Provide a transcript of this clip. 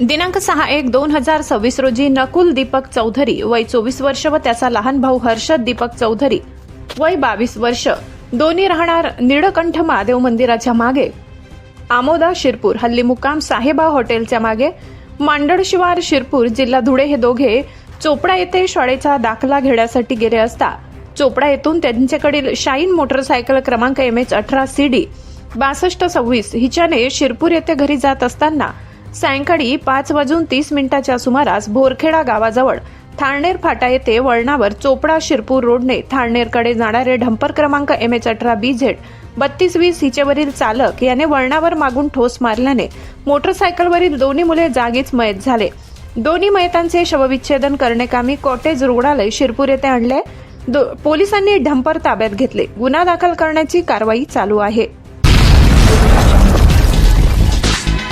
दिनांक सहा एक दोन हजार सव्वीस रोजी नकुल दीपक चौधरी वय चोवीस वर्ष व त्याचा लहान भाऊ हर्षद दीपक चौधरी वय बावीस वर्ष. दोन्ही राहणार निळकंठ महादेव मंदिराच्या मागे. आमोदा शिरपूर हल्ली मुक्काम साहेबा हॉटेलच्या मागे. मांडळशिवार शिरपूर जिल्हा धुळे हे दोघे चोपडा येथे शाळेचा दाखला घेण्यासाठी गेले असता. चोपडा येथून त्यांच्याकडील शाईन मोटरसायकल क्रमांक एम एच अठरा सी डी बासष्ट सव्वीस हिच्याने शिरपूर येथे घरी जात असताना सायंकाळी पाच वाजून तीस मिनिटाच्या सुमारास भोरखेडा गावाजवळ थाळनेर फाटा येथे वळणावर चोपडा शिरपूर रोडने थाळनेरकडे जाणारे डंपर क्रमांक एम एच अठरा बी झेड बत्तीस वीस हिचेवरील चालक याने वळणावर मागून ठोस मारल्याने मोटरसायकलवरील दोन्ही मुले जागीच मयत झाले. दोन्ही मयतांचे शवविच्छेदन करण्याकामी कॉटेज रुग्णालय शिरपूर येथे आणले. दो- पोलिसांनी ढंपर ताब्यात घेतले. गुन्हा दाखल करण्याची कारवाई चालू आहे.